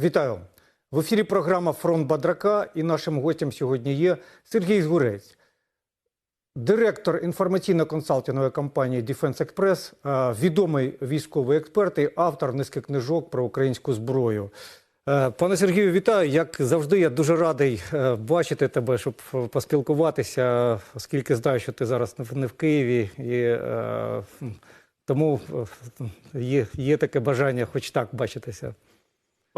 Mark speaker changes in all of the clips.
Speaker 1: Вітаю в ефірі. Програма Фронт Бадрака. І нашим гостем сьогодні є Сергій Згурець, директор інформаційно-консалтингової компанії Defense Express, е, відомий військовий експерт і автор низки книжок про українську зброю. Е, Пане Сергію, вітаю. Як завжди, я дуже радий е, бачити тебе, щоб поспілкуватися, оскільки знаю, що ти зараз не в Києві, і тому є, є таке бажання, хоч так бачитися.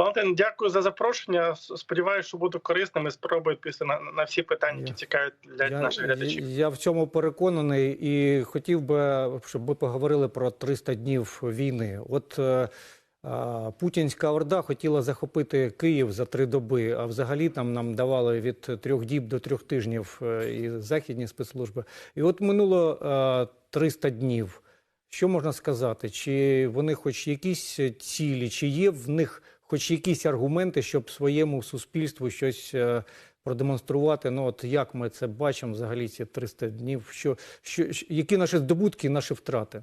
Speaker 2: Валентин, дякую за запрошення. Сподіваюся, що буду корисним і спробую відповісти на, на всі питання, які цікавлять для
Speaker 1: Я,
Speaker 2: наших глядачів.
Speaker 1: я в цьому переконаний і хотів би, щоб ми поговорили про 300 днів війни. От е, а, Путінська орда хотіла захопити Київ за три доби, а взагалі там нам давали від трьох діб до трьох тижнів е, і західні спецслужби. І от минуло е, 300 днів. Що можна сказати? Чи вони хоч якісь цілі, чи є в них хоч якісь аргументи, щоб своєму суспільству щось е, продемонструвати? Ну от як ми це бачимо взагалі ці 300 днів? Що, що, які наші здобутки, наші втрати?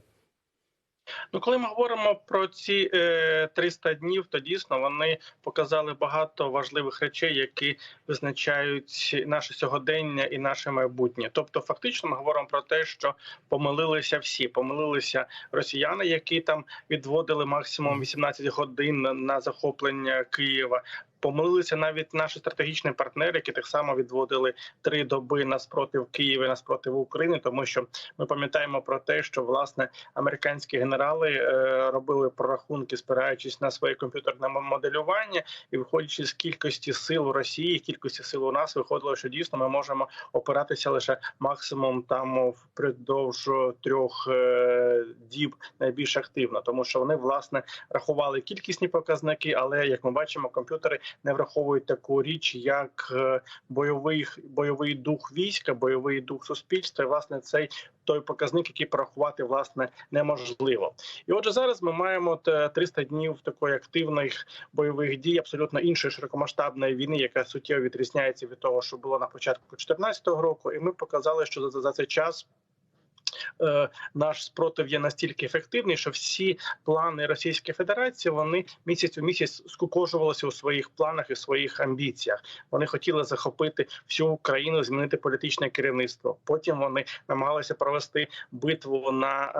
Speaker 2: Ну, коли ми говоримо про ці е, 300 днів, то дійсно вони показали багато важливих речей, які визначають наше сьогодення і наше майбутнє. Тобто, фактично, ми говоримо про те, що помилилися всі. Помилилися росіяни, які там відводили максимум 18 годин на захоплення Києва. Помилилися навіть наші стратегічні партнери, які так само відводили три доби на спротив Києва, на спротив України, тому що ми пам'ятаємо про те, що власне американські генерали е, робили прорахунки, спираючись на своє комп'ютерне моделювання, і виходячи з кількості сил у Росії, кількості сил у нас, виходило, що дійсно ми можемо опиратися лише максимум там впродовж трьох е, діб найбільш активно, тому що вони власне рахували кількісні показники, але як ми бачимо, комп'ютери не враховують таку річ, як е, бойовий бойовий дух війська, бойовий дух суспільства. І, власне, цей той показник, який порахувати власне неможливо. І отже, зараз ми маємо те 300 днів такої активних бойових дій, абсолютно іншої широкомасштабної війни, яка суттєво відрізняється від того, що було на початку 2014 року. І ми показали, що за, за цей час. Е, Наш спротив є настільки ефективний, що всі плани Російської Федерації вони місяць у місяць скукожувалися у своїх планах і своїх амбіціях. Вони хотіли захопити всю Україну, змінити політичне керівництво. Потім вони намагалися провести битву на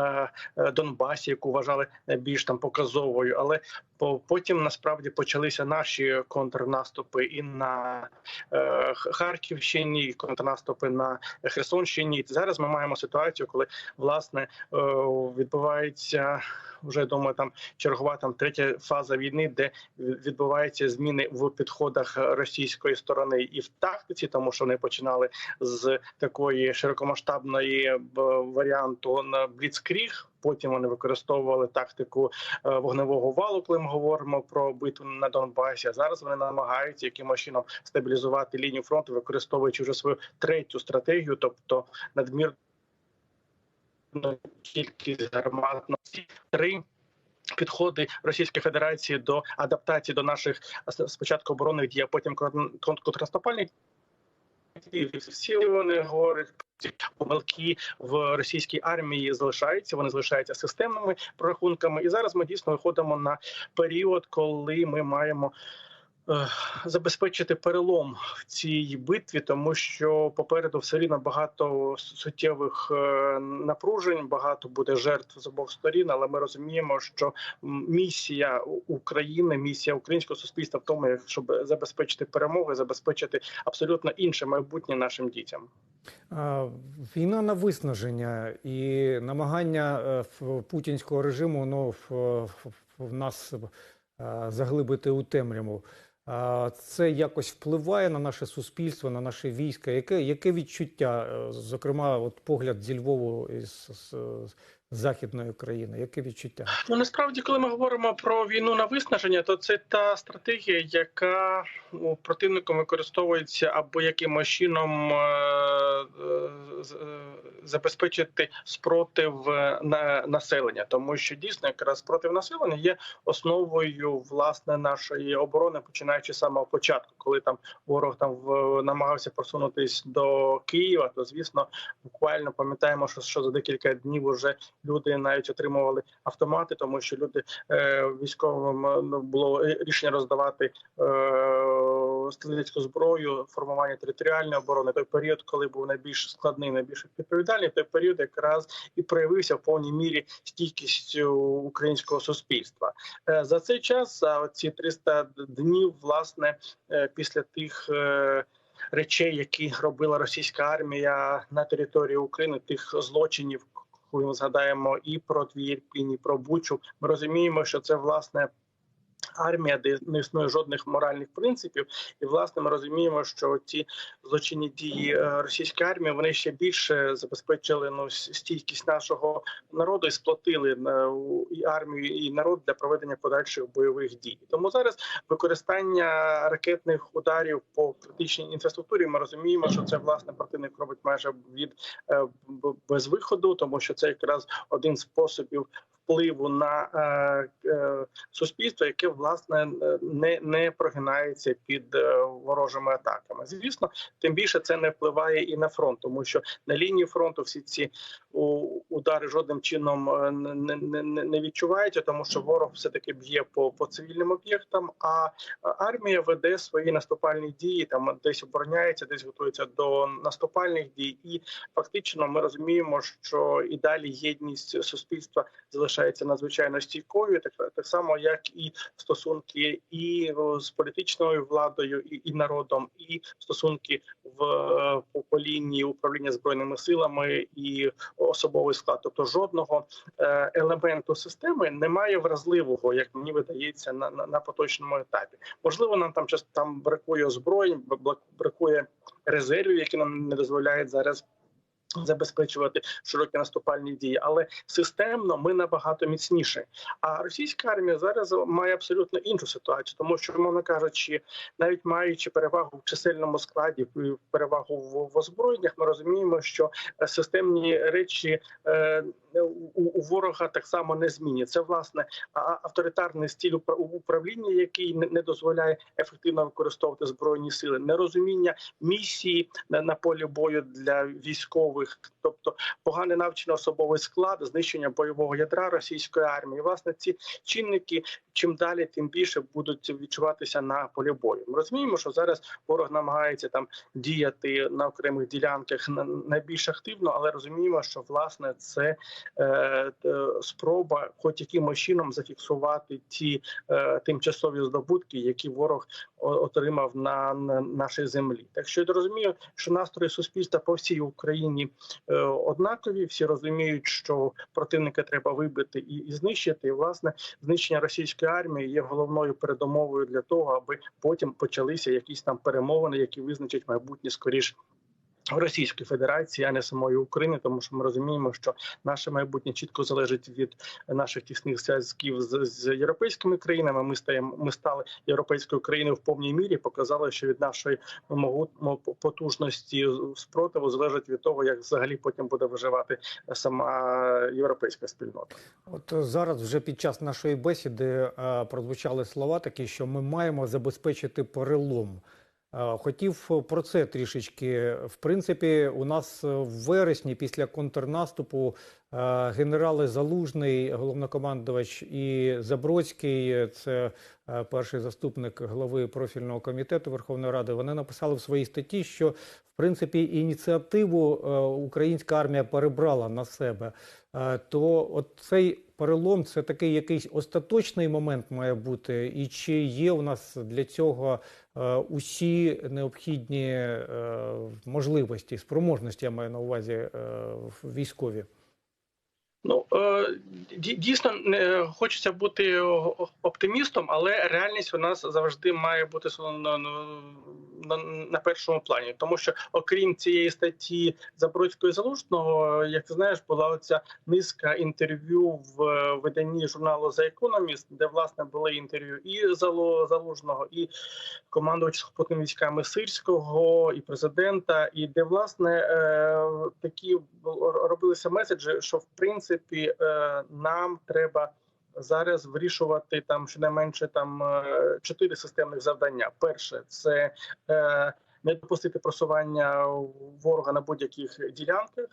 Speaker 2: е, е, Донбасі, яку вважали найбільш там показовою. Але по- потім насправді почалися наші контрнаступи і на Харківщині, і контрнаступи на Херсонщині. І зараз ми маємо ситуацію, коли власне е, відбувається вже думаю, там чергова там третя фаза війни, де відбуваються зміни в підходах російської сторони і в тактиці, тому що вони починали з такої широкомасштабної варіанту на Бліцкріг. Потім вони використовували тактику е, вогневого валу, коли ми говоримо про битву на Донбасі. А зараз вони намагаються якимось чином стабілізувати лінію фронту, використовуючи вже свою третю стратегію, тобто надмір кількість гарматності три. Підходи Російської Федерації до адаптації до наших спочатку оборонних дій, а потім кон- кон- контрнаступальних. Всі вони говорять помилки в російській армії залишаються. Вони залишаються системними прорахунками. І зараз ми дійсно виходимо на період, коли ми маємо. Е, Забезпечити перелом в цій битві, тому що попереду все рівно багато суттєвих е, напружень, багато буде жертв з обох сторін. Але ми розуміємо, що місія України, місія українського суспільства в тому, щоб забезпечити перемогу, забезпечити абсолютно інше майбутнє нашим дітям.
Speaker 1: Війна на виснаження і намагання е, путінського режиму ну, в, нас заглибити у темряву. Це якось впливає на наше суспільство, на наше військо. Яке, яке відчуття, е, зокрема, от погляд зі Львову із з західної країни? Яке відчуття?
Speaker 2: Ну насправді, коли ми говоримо про війну на виснаження, то це та стратегія, яка ну, противником використовується або якимось чином е, з- е, забезпечити спротив е, на населення, тому що дійсно якраз спротив населення є основою власне нашої оборони, починаючи з самого початку, коли там ворог там намагався просунутись до Києва, то звісно, буквально пам'ятаємо, що, що за декілька днів вже люди навіть отримували автомати, тому що люди е, військовим е, ну, було рішення роздавати е, стрілецьку зброю, формування територіальної оборони. Той період, коли був найбільш складний, найбільш відповідальний, той період якраз і проявився в повній мірі стійкістю українського суспільства. За цей час, за ці 300 днів, власне, після тих. Речей, які робила російська армія на території України, тих злочинів, коли ми згадаємо і про Твірпінь, і про Бучу, ми розуміємо, що це власне армія, де не існує жодних моральних принципів, і власне ми розуміємо, що ці злочинні дії е, російської армії вони ще більше забезпечили ну стійкість нашого народу і сплотили е, у- і армію і народ для проведення подальших бойових дій. Тому зараз використання ракетних ударів по критичній інфраструктурі. Ми розуміємо, що це власне противник робить майже від е, без виходу, тому що це якраз один з способів впливу на е, е, суспільство, яке власне не, не прогинається під е, ворожими атаками. Звісно, тим більше це не впливає і на фронт, тому що на лінії фронту всі ці удари жодним чином не, не- не відчуваються, тому що ворог все таки б'є по, по цивільним об'єктам. А армія веде свої наступальні дії, там десь обороняється, десь готується до наступальних дій, і фактично ми розуміємо, що і далі єдність суспільства залишається надзвичайно стійкою, так, так само як і стосунки і з політичною владою, і, і народом, і стосунки в по, по лінії управління збройними силами і особовий склад. Тобто жодного е, елементу системи немає вразливого, як мені видається, на, на, на поточному етапі. Можливо, нам там час там бракує озброєнь, бра- бракує резервів, які нам не дозволяють зараз. Забезпечувати широкі наступальні дії, але системно ми набагато міцніші. А російська армія зараз має абсолютно іншу ситуацію, тому що, мовно кажучи, навіть маючи перевагу в чисельному складі, перевагу в, озброєннях, ми розуміємо, що е, системні речі е, у, ворога так само не змінні. Це власне авторитарний стиль упра- управління, який не, не дозволяє ефективно використовувати збройні сили, нерозуміння місії на полі бою для військових, тобто поганий навчений особовий склад, знищення бойового ядра російської армії. Власне, ці чинники чим далі, тим більше будуть відчуватися на полі бою. Ми розуміємо, що зараз ворог намагається там діяти на окремих ділянках на- найбільш активно, але розуміємо, що власне це е, т- спроба, хоч якимось чином зафіксувати ті е, тимчасові здобутки, які ворог отримав на, на нашій землі. Так що я розумію, що настрої суспільства по всій Україні е, однакові. Всі розуміють, що противника треба вибити і, і знищити. І, власне, знищення російської армії є головною передумовою для того, аби потім почалися якісь там перемовини, які визначать майбутнє скоріш. Російської Федерації, а не самої України, тому що ми розуміємо, що наше майбутнє чітко залежить від наших тісних зв'язків з, з європейськими країнами. Ми стаємо, ми стали європейською країною в повній мірі. Показали, що від нашої могут- потужності спротиву залежить від того, як взагалі потім буде виживати сама європейська спільнота.
Speaker 1: От зараз вже під час нашої бесіди е, прозвучали слова такі, що ми маємо забезпечити перелом. Е, Хотів про це трішечки. В принципі, у нас в вересні після контрнаступу е, генерали Залужний, головнокомандувач і Забродський, це е, перший заступник голови профільного комітету Верховної Ради. Вони написали в своїй статті, що в принципі ініціативу е, українська армія перебрала на себе. Е, То от цей перелом це такий якийсь остаточний момент має бути, і чи є у нас для цього е, усі необхідні е, можливості, спроможності, я маю на увазі е, військові?
Speaker 2: Ну е, дійсно не хочеться бути оптимістом, але реальність у нас завжди має бути на, першому плані, тому що окрім цієї статті Забродського і Залужного, як ти знаєш, була оця низка інтерв'ю в е, виданні журналу The Economist, де власне були інтерв'ю і Залужного, і командувача сухопутними військами Сирського, і президента, і де власне е, такі робилися меседжі, що в принципі е, нам треба зараз вирішувати там щонайменше там е, чотири системних завдання. Перше це е, не допустити просування ворога на будь-яких ділянках,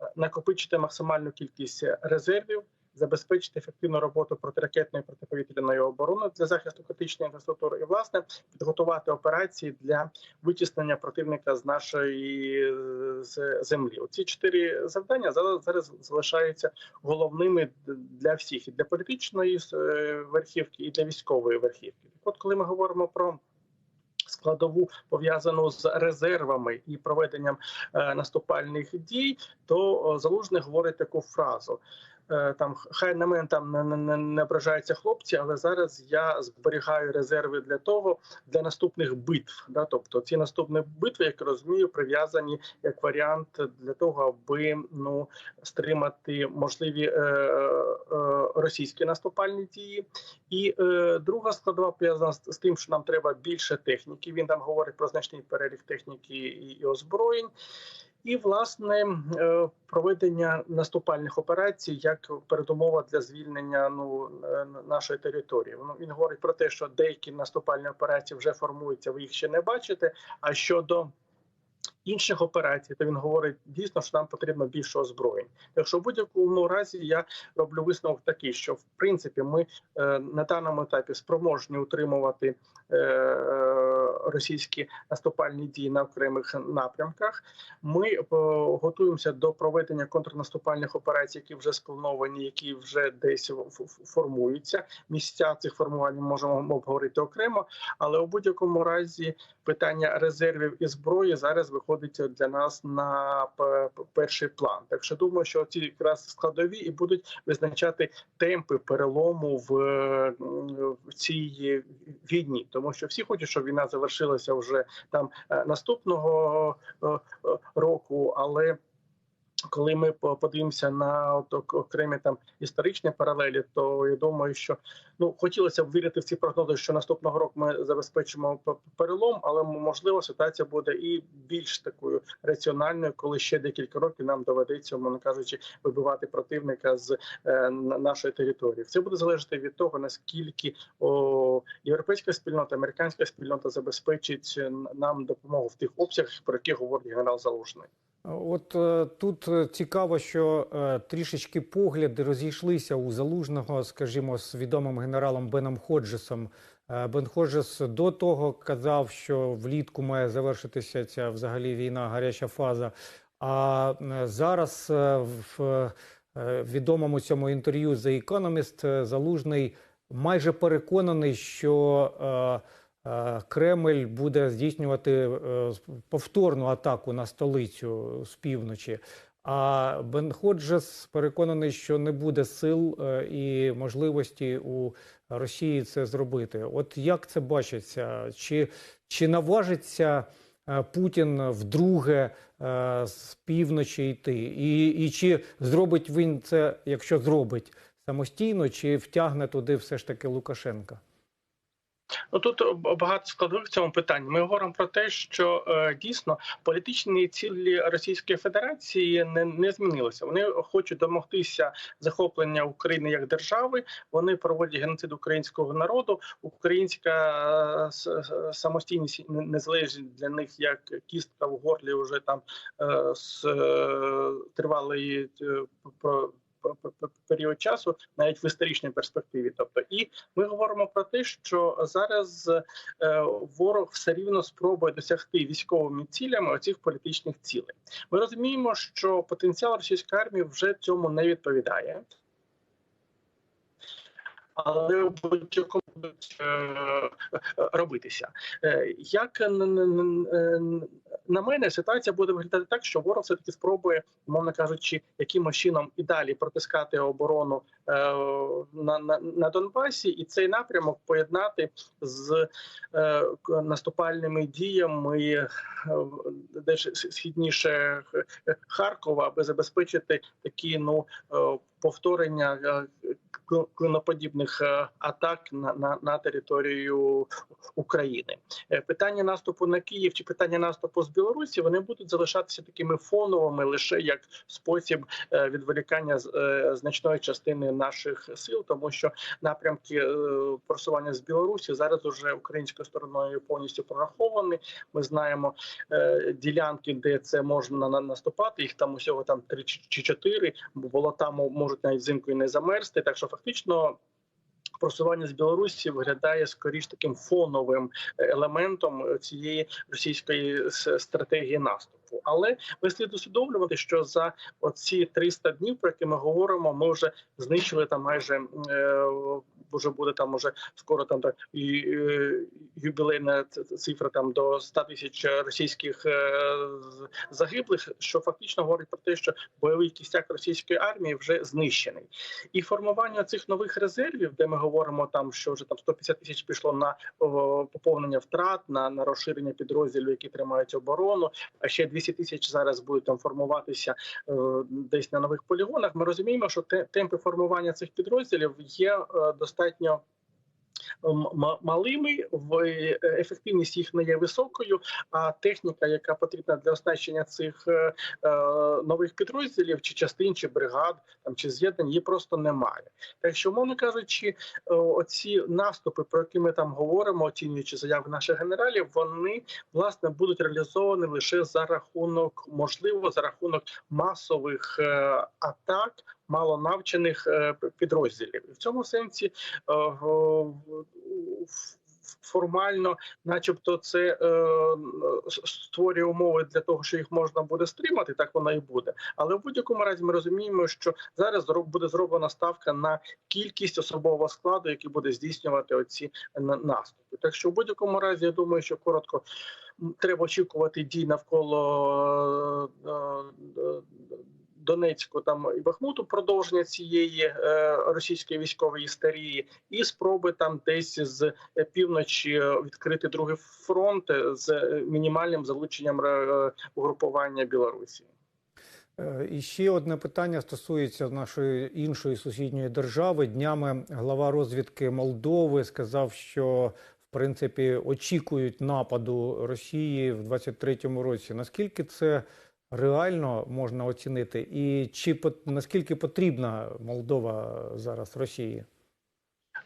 Speaker 2: е, накопичити максимальну кількість резервів. Забезпечити ефективну роботу протиракетної протиповітряної оборони для захисту критичної інфраструктури, і власне підготувати операції для витіснення противника з нашої е, землі. Оці чотири завдання зараз залишаються головними для всіх і для політичної е, верхівки, і для військової верхівки. От коли ми говоримо про складову пов'язану з резервами і проведенням е, наступальних дій, то о, залужний говорить таку фразу. Е, Там хай на мене там не, не, не ображаються хлопці, але зараз я зберігаю резерви для того для наступних битв. Да? Тобто ці наступні битви, як розумію, прив'язані як варіант для того, аби ну стримати можливі е, е, російські наступальні дії. І е, друга складова пов'язана з, з тим, що нам треба більше техніки. Він там говорить про значний перелік техніки і, і озброєнь. І власне е, проведення наступальних операцій як передумова для звільнення ну е, нашої території. Ну він говорить про те, що деякі наступальні операції вже формуються, ви їх ще не бачите. А щодо інших операцій, то він говорить дійсно, що нам потрібно більше озброєнь. Так що в будь-якому разі я роблю висновок такий, що в принципі ми е, на даному етапі спроможні утримувати е, російські наступальні дії на окремих напрямках. Ми е, готуємося до проведення контрнаступальних операцій, які вже сплановані, які вже десь формуються. Місця цих формувань ми можемо обговорити окремо, але у будь-якому разі питання резервів і зброї зараз виходить для нас на п- перший план. Так що думаю, що ці якраз складові і будуть визначати темпи перелому в, е, в цій війні, тому що всі хочуть, щоб війна завершилася вже там е, наступного е, е, року, але коли ми по- подивимося на от окремі там історичні паралелі, то я думаю, що ну хотілося б вірити в ці прогнози, що наступного року ми забезпечимо перелом, але можливо ситуація буде і більш такою раціональною, коли ще декілька років нам доведеться, мовно кажучи, вибивати противника з е, нашої території. Це буде залежати від того наскільки о, європейська спільнота, американська спільнота забезпечить е, нам допомогу в тих обсягах, про які говорить генерал Залужний.
Speaker 1: От е, тут е, цікаво, що е, трішечки погляди розійшлися у залужного, скажімо, з відомим генералом Беном Ходжесом. Бен Ходжес до того казав, що влітку має завершитися ця взагалі війна, гаряча фаза. А зараз в відомому цьому інтерв'ю The Economist залужний майже переконаний, що Кремль буде здійснювати е, повторну атаку на столицю з півночі. А Бен Ходжес переконаний, що не буде сил е, і можливості у Росії це зробити. От як це бачиться? Чи, чи наважиться е, Путін вдруге е, з півночі йти? І, і чи зробить він це, якщо зробить самостійно, чи втягне туди все ж таки Лукашенка?
Speaker 2: Ну тут багато складових в цьому питанні. Ми говоримо про те, що е, дійсно політичні цілі Російської Федерації не, не змінилися. Вони хочуть домогтися захоплення України як держави. Вони проводять геноцид українського народу. Українська е, самостійність не- незалежність для них як кістка в горлі вже там е, з тривалої Період часу, навіть в історичній перспективі, тобто, і ми говоримо про те, що зараз е, ворог все рівно спробує досягти військовими цілями оцих політичних цілей. Ми розуміємо, що потенціал російської армії вже цьому не відповідає. Але будь-якому е, е, робитися. Як на мене ситуація буде виглядати так, що ворог все таки спробує, мовно кажучи, якимось чином і далі протискати оборону е, на, на, на Донбасі, і цей напрямок поєднати з е, наступальними діями е, с- східніше Харкова, аби забезпечити такі ну е, повторення е, клиноподібних е, атак на, на, на територію України. Е, Питання наступу на Київ чи питання наступу з Білорусі вони будуть залишатися такими фоновими лише як спосіб е, відволікання значної частини наших сил, тому що напрямки просування з Білорусі зараз уже українською стороною повністю прораховані. Ми знаємо ділянки, де це можна на- наступати. Їх там усього там три чи чотири. бо болота можуть навіть взимку і не замерзти. Так що фактично. Просування з Білорусі виглядає скоріш таким фоновим е, елементом цієї російської стратегії наступу. Але ми слід усвідомлювати, що за оці 300 днів, про які ми говоримо, ми вже знищили там майже е, вже буде там уже скоро там так і е, юбілейна цифра там до 100 тисяч російських е, загиблих, що фактично говорить про те, що бойовий кістяк російської армії вже знищений, і формування цих нових резервів, де ми говоримо там, що вже там 150 тисяч пішло на поповнення втрат, на, на розширення підрозділів, які тримають оборону. А ще 200 тисяч зараз будуть там формуватися е, десь на нових полігонах. Ми розуміємо, що те, темпи формування цих підрозділів є е, достатньо. Малими в е, ефективність їх не є високою. А техніка, яка потрібна для оснащення цих е, е, нових підрозділів, чи частин, чи бригад, там чи з'єднань, її просто немає. Так що, умовно кажучи, оці наступи, про які ми там говоримо, оцінюючи заяви наших генералів, вони власне будуть реалізовані лише за рахунок, можливо, за рахунок масових атак. Мало навчених е, підрозділів, і в цьому сенсі е, формально, начебто, це е, створює умови для того, що їх можна буде стримати. Так воно і буде. Але в будь-якому разі ми розуміємо, що зараз буде зроблена ставка на кількість особового складу, який буде здійснювати оці наступи. Так що в будь-якому разі я думаю, що коротко треба очікувати дій навколо Донецьку там і Бахмуту продовження цієї е, російської військової істерії, і спроби там десь з півночі відкрити другий фронт з мінімальним залученням е, угрупування Білорусі.
Speaker 1: Е, І ще одне питання стосується нашої іншої сусідньої держави. Днями глава розвідки Молдови сказав, що в принципі очікують нападу Росії в 23-му році. Наскільки це реально можна оцінити, і чи наскільки потрібна Молдова зараз Росії?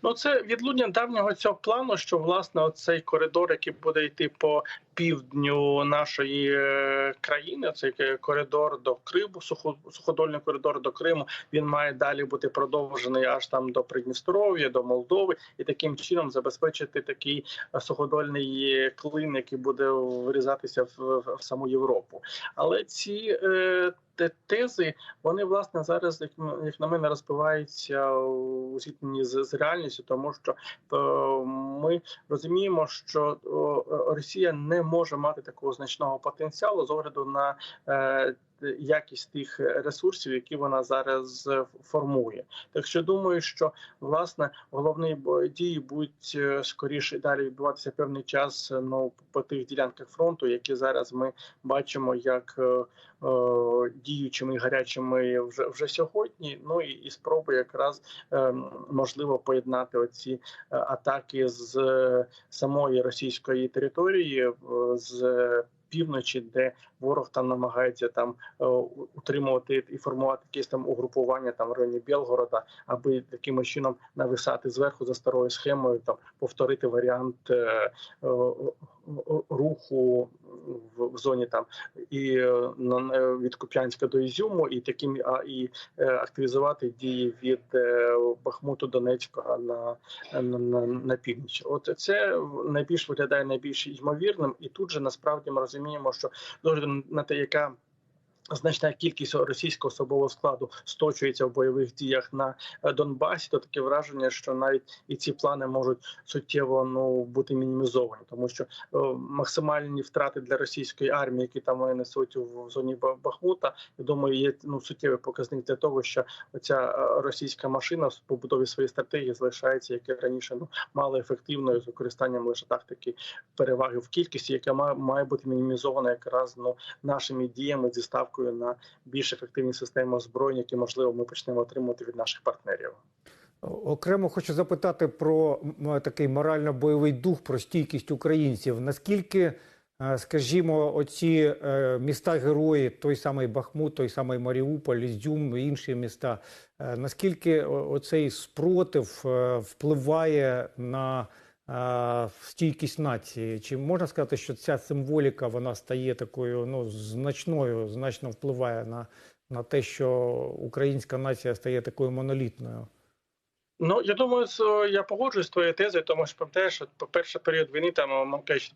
Speaker 2: Ну, це відлуння давнього цього плану, що власне цей коридор, який буде йти по півдню нашої е, країни, цей е, коридор до Криму, сухо- суходольний коридор до Криму, він має далі бути продовжений аж там до Придністров'я, до Молдови, і таким чином забезпечити такий е, суходольний клин, який буде вирізатися в, в саму Європу. Але ці е, тези вони власне зараз, як, на мене, розбиваються у зіткненні з, з реальністю, тому що е, ми розуміємо, що о, Росія не може мати такого значного потенціалу з огляду на е, якість тих ресурсів, які вона зараз е, формує. Так що думаю, що власне головні дії будуть е, скоріше далі відбуватися певний час е, ну по тих ділянках фронту, які зараз ми бачимо як. е, е, Діючими і гарячими вже вже сьогодні, ну і, і спроби якраз е, можливо поєднати оці е, атаки з е, самої російської території е, з півночі, де ворог там намагається там е, утримувати і формувати якісь там угрупування там в районі Білгорода, аби таким чином нависати зверху за старою схемою, там повторити варіант е, е, руху в, в зоні там і е, е, від Куп'янська до Ізюму, і таким а і е, активізувати дії від Бахмуту Донецького на, на, на, на північ. От це найбільш виглядає найбільш ймовірним, і тут же насправді ми розуміємо, що на те, яка Значна кількість російського особового складу сточується в бойових діях на е, Донбасі, то таке враження, що навіть і ці плани можуть суттєво ну бути мінімізовані, тому що е, максимальні втрати для російської армії, які там вони несуть в зоні Ба- Бахмута, я думаю, є ну суттєвий показник для того, що оця е, російська машина в побудові своєї стратегії залишається, як і раніше, ну мало ефективною з використанням лише тактики переваги в кількості, яка має, бути мінімізована якраз ну нашими діями зі ставкою на більш ефективні системи озброєння, які можливо ми почнемо отримувати від наших партнерів.
Speaker 1: Окремо хочу запитати про такий морально-бойовий дух, про стійкість українців. Наскільки, е, скажімо, оці е, міста герої, той самий Бахмут, той самий Маріуполь, Ізюм, інші міста, е, наскільки оцей спротив впливає на стійкість нації? Чи можна сказати, що ця символіка вона стає такою ну, значною, значно впливає на, на те, що українська нація стає такою монолітною?
Speaker 2: Ну я думаю, я погоджуюсь з твоєю тезою, тому що пам'ятаєш, що по перший період війни там мовкач,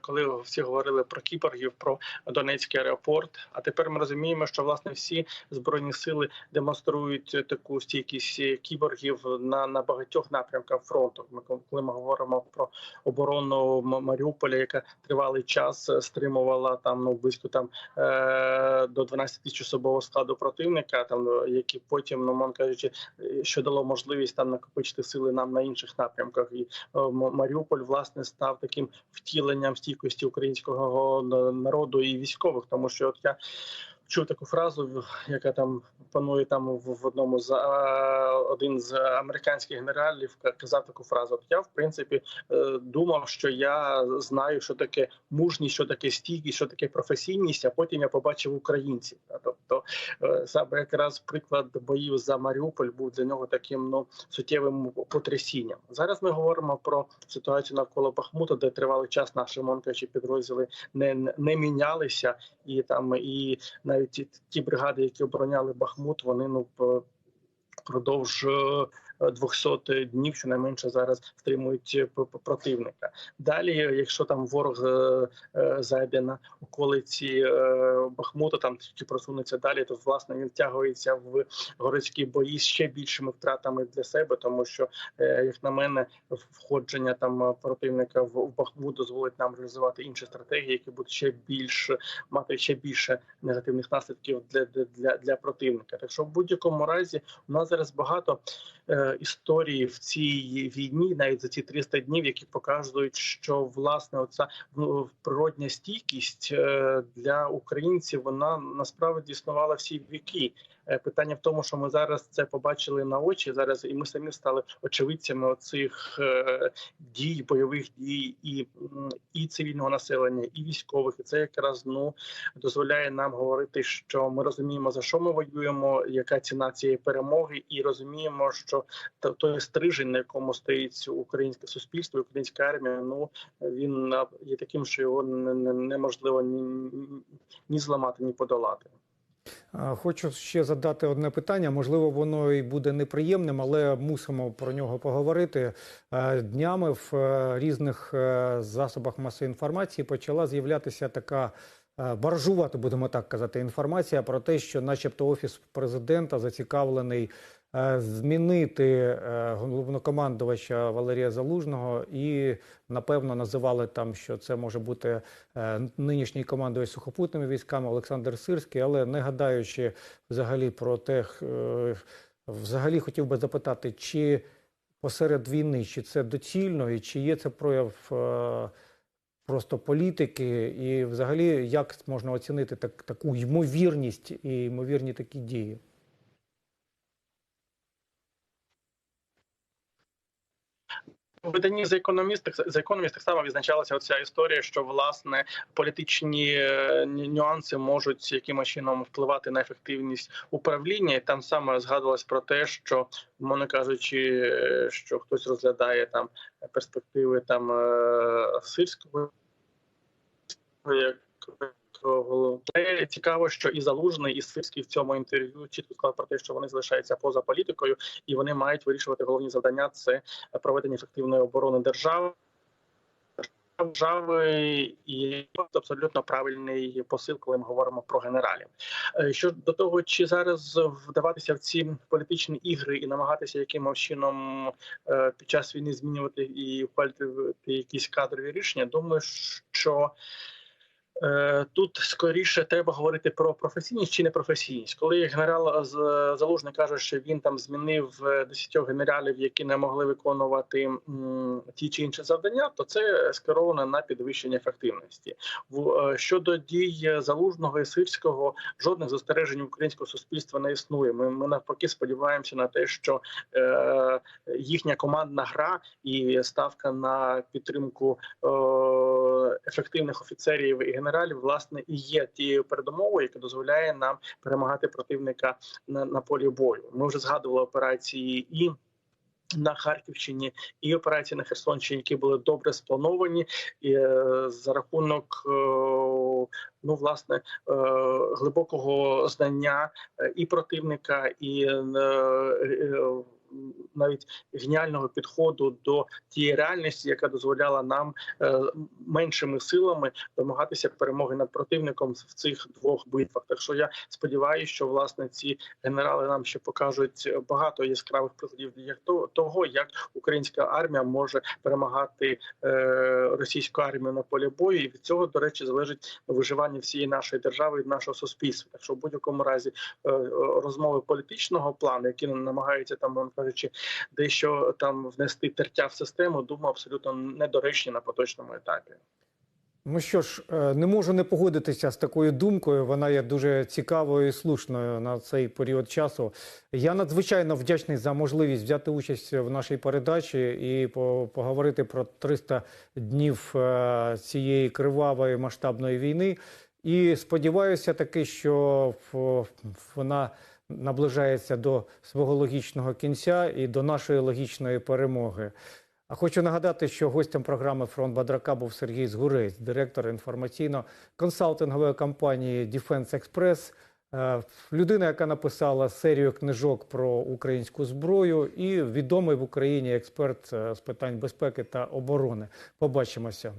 Speaker 2: коли всі говорили про кіборгів, про Донецький аеропорт. А тепер ми розуміємо, що власне всі збройні сили демонструють таку стійкість кіборгів на, на багатьох напрямках фронту. Ми коли ми говоримо про оборону Маріуполя, яка тривалий час е, стримувала там ну близько там е, до 12 тисяч особового складу противника, там е, які потім, ну мон кажучи, е, що дало можливість там накопичити сили нам на інших напрямках. І е, Маріуполь власне став таким втіленням стійкості українського народу і військових, тому що от я. Чув таку фразу, яка там панує там в, одному з один з американських генералів казав таку фразу. Я в принципі е, думав, що я знаю, що таке мужність, що таке стійкість, що таке професійність. А потім я побачив українців. Тобто е, саме якраз приклад боїв за Маріуполь був для нього таким ну суттєвим потрясінням. Зараз ми говоримо про ситуацію навколо Бахмута, де тривалий час наші монкачі підрозділи не, не мінялися, і там і навіть ті, ті бригади, які обороняли Бахмут, вони ну п- впродовж е, 200 днів, щонайменше зараз стримують е, противника. Далі, якщо там ворог е, е, зайде на околиці Бахмута, там чи просунеться далі, то власне він втягується в городські бої з ще більшими втратами для себе, тому що, як на мене, входження там противника в, Бахмут дозволить нам реалізувати інші стратегії, які будуть ще більш мати ще більше негативних наслідків для, для, для, противника. Так що в будь-якому разі у нас зараз багато історій в цій війні, навіть за ці 300 днів, які показують, що власне оця ну, природня стійкість е, для українців вона насправді існувала всі віки. Е, Питання в тому, що ми зараз це побачили на очі. Зараз і ми самі стали очевидцями оцих е, дій, бойових дій, і, і цивільного населення, і військових. І це якраз ну дозволяє нам говорити, що ми розуміємо за що ми воюємо, яка ціна цієї перемоги, і розуміємо, що той стрижень, на якому стоїть українське суспільство, українська армія, ну він є таким, що його не- не- неможливо ні- ні зламати, ні подолати.
Speaker 1: Хочу ще задати одне питання. Можливо, воно і буде неприємним, але мусимо про нього поговорити. Е, Днями в е, різних е, засобах масової інформації почала з'являтися така баржувати, будемо так казати, інформація про те, що, начебто, офіс президента зацікавлений змінити е, головнокомандувача Валерія Залужного і напевно називали там, що це може бути е, нинішній командувач сухопутними військами Олександр Сирський, але не гадаючи взагалі про те, е, взагалі хотів би запитати, чи посеред війни, чи це доцільно, і чи є це прояв е, просто політики, і взагалі як можна оцінити так, таку ймовірність і ймовірні такі дії?
Speaker 2: Виданні за економіст за економіст так само відзначалася оця історія, що власне політичні е, нюанси можуть якимось чином впливати на ефективність управління. І там саме згадувалось про те, що мовно кажучи, е, що хтось розглядає там перспективи там е, сирського як цікаво, що і залужний, і Сирський в цьому інтерв'ю чітко сказав про те, що вони залишаються поза політикою, і вони мають вирішувати головні завдання: це проведення ефективної оборони держави. держави і абсолютно правильний посил, коли ми говоримо про генералів. Е, Що до того, чи зараз вдаватися в ці політичні ігри і намагатися якимось чином е, під час війни змінювати і ухвалювати якісь кадрові рішення, думаю, що. Е, Тут скоріше треба говорити про професійність чи непрофесійність. Коли генерал З- Залужний каже, що він там змінив е, 10 генералів, які не могли виконувати ті чи інші завдання, то це скеровано на підвищення ефективності. Е, щодо дій залужного і сирського, жодних застережень українського суспільства не існує. Ми, ми навпаки сподіваємося на те, що е, їхня командна гра і ставка на підтримку е, ефективних офіцерів і генералів, власне, і є тією передумовою, яка дозволяє нам перемагати противника на, на полі бою. Ми вже згадували операції і. На Харківщині і операції на Херсонщині, які були добре сплановані, і е, за рахунок е, ну власне е, глибокого знання і противника, і навіть геніального підходу до тієї реальності, яка дозволяла нам е, меншими силами домагатися перемоги над противником в цих двох битвах. Так що я сподіваюся, що власне ці генерали нам ще покажуть багато яскравих прикладів як того, як українська армія може перемагати е, російську армію на полі бою, і від цього, до речі, залежить виживання всієї нашої держави і нашого суспільства. Так що в будь-якому разі е, розмови політичного плану, які намагаються там, кажучи, дещо там внести тертя в систему, думаю, абсолютно недоречні на поточному етапі.
Speaker 1: Ну що ж, е, не можу не погодитися з такою думкою. Вона є дуже цікавою і слушною на цей період часу. Я надзвичайно вдячний за можливість взяти участь в нашій передачі і поговорити про 300 днів е, цієї кривавої масштабної війни. І сподіваюся таки, що вона наближається до свого логічного кінця і до нашої логічної перемоги. А хочу нагадати, що гостем програми Фронт Бадрака був Сергій Згурець, директор інформаційно-консалтингової компанії Defense Express, е, людина, яка написала серію книжок про українську зброю, і відомий в Україні експерт е, з питань безпеки та оборони. Побачимося.